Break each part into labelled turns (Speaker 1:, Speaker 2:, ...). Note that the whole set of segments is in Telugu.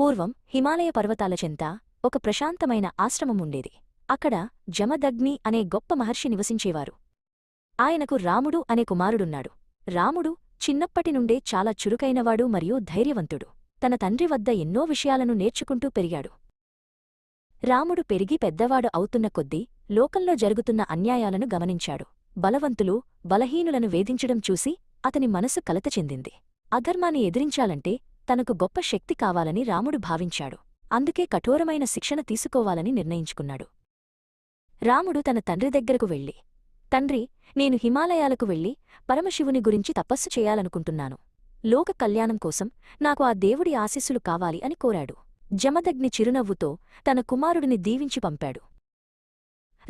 Speaker 1: పూర్వం హిమాలయ పర్వతాల చెంత ఒక ప్రశాంతమైన ఆశ్రమం ఉండేది. అక్కడ జమదగ్ని అనే గొప్ప మహర్షి నివసించేవారు. ఆయనకు రాముడు అనే కుమారుడున్నాడు. రాముడు చిన్నప్పటి నుండే చాలా చురుకైనవాడు మరియు ధైర్యవంతుడు. తన తండ్రి వద్ద ఎన్నో విషయాలను నేర్చుకుంటూ పెరిగాడు. రాముడు పెరిగి పెద్దవాడు అవుతున్న కొద్దీ లోకంలో జరుగుతున్న అన్యాయాలను గమనించాడు. బలవంతులు బలహీనులను వేధించడం చూసి అతని మనసు కలత చెందింది. అధర్మాన్ని ఎదిరించాలంటే తనకు గొప్ప శక్తి కావాలని రాముడు భావించాడు. అందుకే కఠోరమైన శిక్షణ తీసుకోవాలని నిర్ణయించుకున్నాడు. రాముడు తన తండ్రి దగ్గరకు వెళ్ళి తండ్రి నేను హిమాలయాలకు వెళ్ళి పరమశివుని గురించి తపస్సు చేయాలనుకుంటున్నాను. లోక కళ్యాణం కోసం నాకు ఆ దేవుడి ఆశీస్సులు కావాలి అని కోరాడు. జమదగ్ని చిరునవ్వుతో తన కుమారుడిని దీవించి పంపాడు.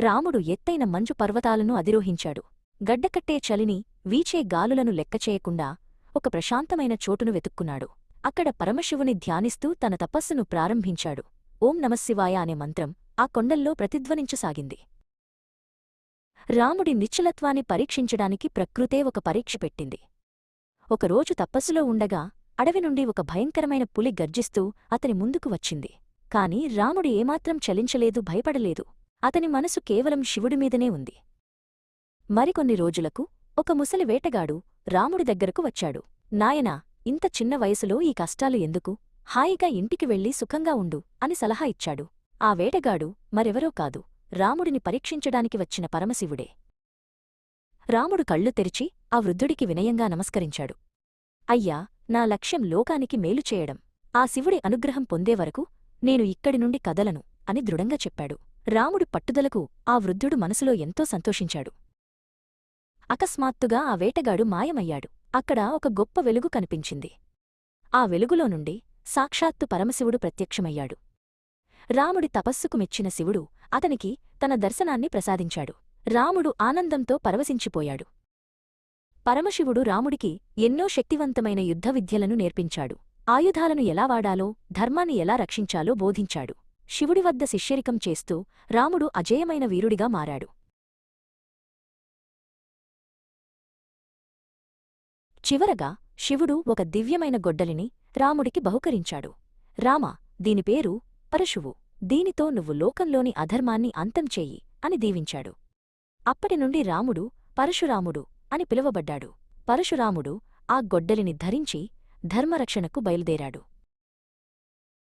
Speaker 1: రాముడు ఎత్తైన మంచు పర్వతాలను అధిరోహించాడు. గడ్డకట్టే చలిని వీచే గాలులను లెక్కచేయకుండా ఒక ప్రశాంతమైన చోటును వెతుక్కున్నాడు. అక్కడ పరమశివుని ధ్యానిస్తూ తన తపస్సును ప్రారంభించాడు. ఓం నమశివాయ అనే మంత్రం ఆ కొండల్లో ప్రతిధ్వనించసాగింది. రాముడి నిశ్చలత్వాన్ని పరీక్షించడానికి ప్రకృతే ఒక పరీక్ష పెట్టింది. ఒకరోజు తపస్సులో ఉండగా అడవి నుండి ఒక భయంకరమైన పులి గర్జిస్తూ అతని ముందుకు వచ్చింది. కాని రాముడు ఏమాత్రం చలించలేదు భయపడలేదు. అతని మనసు కేవలం శివుడిమీదనే ఉంది. మరికొన్ని రోజులకు ఒక ముసలి వేటగాడు రాముడి దగ్గరకు వచ్చాడు. నాయనా ఇంత చిన్న వయసులో ఈ కష్టాలు ఎందుకు? హాయిగా ఇంటికి వెళ్ళి సుఖంగా ఉండు అని సలహా ఇచ్చాడు. ఆ వేటగాడు మరెవరో కాదు రాముడిని పరీక్షించడానికి వచ్చిన పరమశివుడే. రాముడు కళ్ళు తెరిచి ఆ వృద్ధుడికి వినయంగా నమస్కరించాడు. అయ్యా నా లక్ష్యం లోకానికి మేలు చేయడం. ఆ శివుడి అనుగ్రహం పొందేవరకు నేను ఇక్కడి నుండి కదలను అని దృఢంగా చెప్పాడు. రాముడి పట్టుదలకు ఆ వృద్ధుడు మనసులో ఎంతో సంతోషించాడు. అకస్మాత్తుగా ఆ వేటగాడు మాయమయ్యాడు. అక్కడ ఒక గొప్ప వెలుగు కనిపించింది. ఆ వెలుగులో నుండి సాక్షాత్తు పరమశివుడు ప్రత్యక్షమయ్యాడు. రాముడి తపస్సుకు మెచ్చిన శివుడు అతనికి తన దర్శనాన్ని ప్రసాదించాడు. రాముడు ఆనందంతో పరవశించిపోయాడు. పరమశివుడు రాముడికి ఎన్నో శక్తివంతమైన యుద్ధ విద్యలను నేర్పించాడు. ఆయుధాలను ఎలా వాడాలో ధర్మాన్ని ఎలా రక్షించాలో బోధించాడు. శివుడి వద్ద శిష్యరికం చేస్తూ రాముడు అజేయమైన వీరుడిగా మారాడు. చివరగా శివుడు ఒక దివ్యమైన గొడ్డలిని రాముడికి బహుకరించాడు. రామా దీని పేరు పరశువు. దీనితో నువ్వు లోకంలోని అధర్మాన్ని అంతం చేయి అని దీవించాడు. అప్పటినుండి రాముడు పరశురాముడు అని పిలువబడ్డాడు. పరశురాముడు ఆ గొడ్డలిని ధరించి ధర్మరక్షణకు బయలుదేరాడు.